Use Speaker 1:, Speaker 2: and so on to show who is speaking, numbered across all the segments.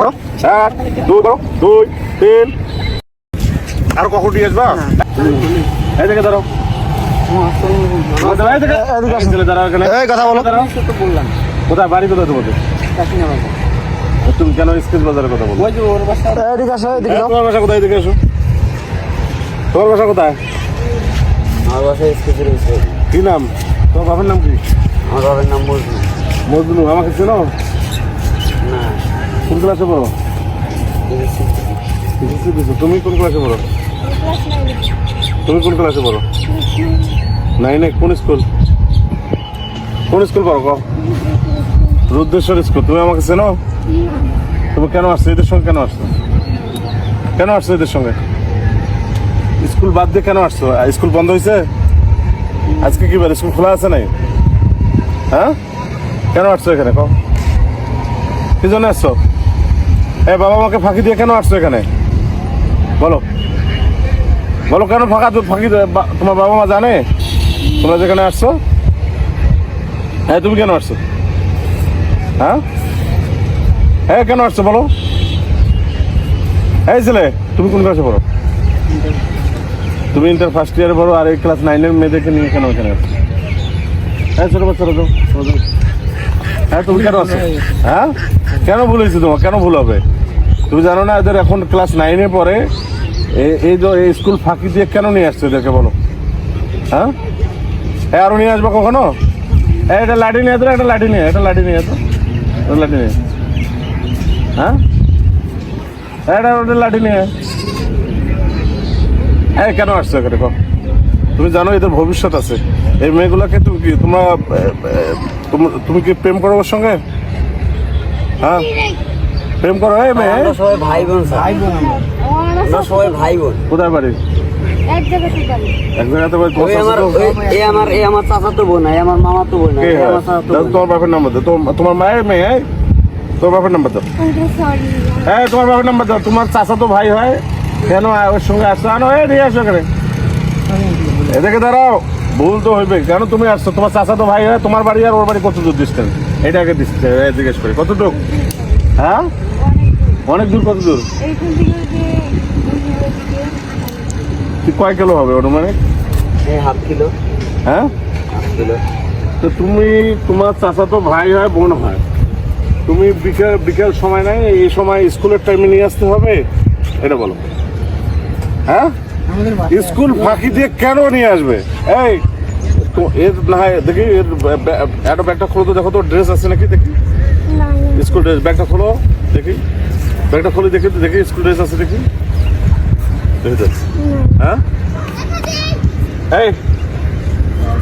Speaker 1: করো করো
Speaker 2: এক দুই করো। দুই তিন। আর কখন নিয়ে আসবা? এই দেখে দাঁড়াও এই দেখে, দাঁড়াও
Speaker 1: কথা বলো।
Speaker 2: কোথায়? বাড়ি কোথায় তোমাদের? তুমি কেন স্কেচ বাজারের কথা বলো?
Speaker 1: এদিকে আসো এদিকে যাও।
Speaker 2: তোমার বাসা কোথায়? এদিকে এসো তোমার বাসা কোথায়?
Speaker 3: আমার
Speaker 2: কি নাম? তোমার বাবার নাম কি?
Speaker 3: আমার বাবার নাম মজনু।
Speaker 2: মজনু আমাকে চেনো?
Speaker 3: না
Speaker 2: কোন ক্লাসে পড়ো? তুমি কোন ক্লাসে পড়ো? তুমি কোন ক্লাসে পড়ো? নাই নাই কোন স্কুল কোন স্কুল পড়ো কও? রুদ্রেশ্বর স্কুল তুমি আমাকে চেনো? তুমি কেন আসছো? এদের সঙ্গে কেন আসছো? কেন আসছো এদের সঙ্গে? স্কুল বাদ দিয়ে কেন আসছো? স্কুল বন্ধ হয়েছে আজকে কি বার? স্কুল খোলা আছে নাই? হ্যাঁ? কেন আসছো এখানে কও? কি জন্য আসছো? এ, বাবা মাকে ফাঁকি দিয়ে কেন আসছো এখানে? বলো। বলো কেন ফাঁকা ফাঁকি তোমার বাবা মা জানে? তোমরা যেখানে আসছো? হ্যাঁ তুমি কেন আসছো? হ্যাঁ? হ্যাঁ কেন আসছো বলো? এই ছেলে, তুমি কোন ক্লাসে পড়ো? তুমি ইন্টার ফার্স্ট ইয়ারে পড়ো আর এই ক্লাস নাইনের মেয়েদেরকে নিয়ে কেন এখানে আসছো? হ্যাঁ ছোটো বাচ্চারা যাও। হ্যাঁ তুমি কেন আসছো হ্যাঁ? কেন ভুল হয়েছে তোমার? কেন ভুল হবে? তুমি জানো না এদের এখন ক্লাস নাইনে এ- এই এই স্কুল ফাঁকি দিয়ে কেন নিয়ে আসছে এদেরকে বলো? হ্যাঁ? হ্যাঁ আরও নিয়ে আসব কখনো? এই, এটা লাঠি নিয়ে তো একটা লাঠি নিয়ে এটা লাঠি নিয়ে তো ওটা লাঠি নিয়ে। হ্যাঁ? এটা লাঠি নিয়ে। এই কেন আসছো এখানে? কো তুমি জানো এদের ভবিষ্যৎ আছে। এই মেয়েগুলোকে তুমি কি তোমরা এ, এ, তোম- কি প্রেম করো ওর সঙ্গে? হ্যাঁ? প্রেম করো এই মেয়ে।
Speaker 3: সবাই ভাই বোন ভাই বোন আমরা সবাই ভাই বোন
Speaker 2: কোথায় বাড়ি?
Speaker 4: এক জায়গাতে পারি
Speaker 2: এক বাড়ি তোমার
Speaker 3: ওই আমার এই আমার এই আমার চাচাতো বোন এই আমার মামা তো বোন
Speaker 2: কে?
Speaker 3: এই
Speaker 2: হয়?
Speaker 3: আমার চাচাতো
Speaker 2: দাও তোমার বাপের নাম্বার দাও। তোমার- তোমার মায়ের মেয়ে এই? তোমার বাপের নাম্বার দাও। হ্যাঁ তোমার বাপের নাম্বার দাও। তোমার চাচা তো ভাই হয় কেন ওর সঙ্গে আসছো? আনো এই নিয়ে আসো এখানে। এদিকে দাঁড়াও ভুল তো হইবে। কেন তুমি আসছো? তোমার চাচা তো ভাই তোমার বাড়ি আর ওর বাড়ি কত দূর ডিস্টেন্স এটা আগে দিচ্ছে জিজ্ঞেস করি। কত দূর হ্যাঁ? অনেক দূর কত দূর? কয় কিলো হবে অনুমানিক?
Speaker 3: Half kilo.
Speaker 2: হ্যাঁ?
Speaker 3: কিলো।
Speaker 2: তো তুমি তোমার চাচা তো ভাই হয় বোন হয়। তুমি বিকেল বিকেল সময় নাই এই সময় স্কুলের টাইমে নিয়ে আসতে হবে? এটা বলো। হ্যাঁ? স্কুল ফাঁকি দিয়ে কেন নিয়ে আসবে? এই এর না হয় দেখি এর একটা ব্যাগটা খোলো তো দেখো তো ড্রেস আছে নাকি দেখি। স্কুল ড্রেস ব্যাগটা খোলো দেখি। ব্যাগটা খুলে দেখি তো দেখি স্কুল ড্রেস আছে দেখি। দেখি তো। হ্যাঁ? এই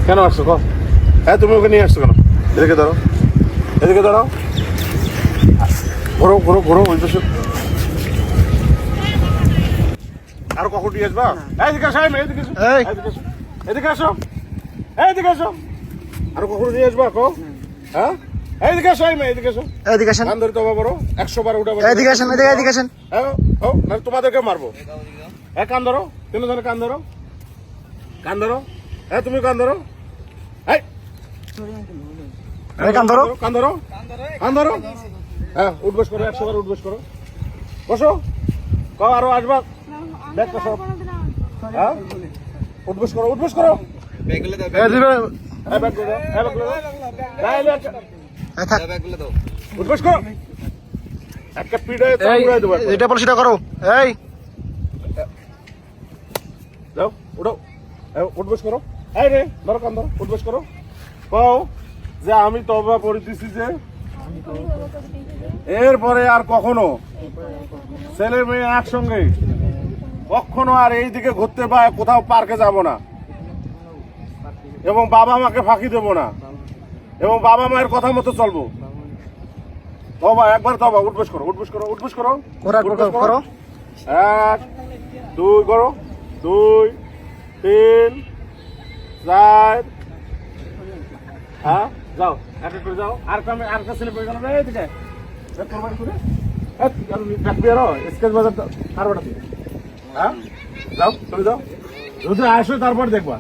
Speaker 2: কেন আসছো কো হ্যাঁ তুমি ওকে নিয়ে আসছো কেন? এদিকে দাঁড়াও। এদিকে দাঁড়াও। ঘোরো ঘোরো ঘোরো ওই পাশে। আর কখন নিয়ে আসবা? এদিকে আসো এই এদিকে। এদিকে আসো। এদিকে আসো। এদিকে আর কখন নিয়ে আসবা কো হ্যাঁ? এইদিকে আসো এদিকে আসো।
Speaker 1: এদিকে আসেন।
Speaker 2: কান ধরে তো বড় একশো বার উঠে
Speaker 1: এদিকে আসেন এদিকে এদিকে আসেন।
Speaker 2: হ্যাঁ ও না তোমাদেরকে মারবো। হ্যাঁ কান ধরো। তিনজনে কান ধরো। কান ধরো। হ্যাঁ তুমি কান ধরো। এই।
Speaker 1: কান ধরো।
Speaker 2: কান ধরো। কান ধরো। হ্যাঁ উঠবস করো একশো বার উঠবস করো। বসো। ক আরও আসবা। ব্যাগ সব। হ্যাঁ? উঠবস করো উঠবস করো।
Speaker 1: এই দিবে।
Speaker 2: হ্যাঁ ব্যাগ দাও। হ্যাঁ ব্যাগ দাও। না, এই ব্যাগ- উঠবস করো। একটা চামড়ায় দেবো
Speaker 1: এটা বল সেটা করো। এই।
Speaker 2: যাও উঠো। এ, উঠবস করো। এই রে ধরো কান ধরো। উঠবস করো। কও যে আমি তবা পড়িতেছি যে এরপরে আর কখনো ছেলে মেয়ে একসঙ্গে কখনো আর এই দিকে ঘুরতে বা কোথাও পার্কে যাব না। এবং বাবা মাকে ফাঁকি দেব না। এবং বাবা মায়ের কথা মতো চলবো। তবা একবার তবা উঠবস করো উঠবস করো উঠবস করো।
Speaker 1: করো, করো।
Speaker 2: এক দুই করো দুই তিন চার। হ্যাঁ যাও এক করে যাও। আর কামে আর কা ছেলে পেয়ে গেল রে এদিকে। করে আর বাজার আর হ্যাঁ? যাও তুমি যাও। যদি আসো তারপর দেখবা।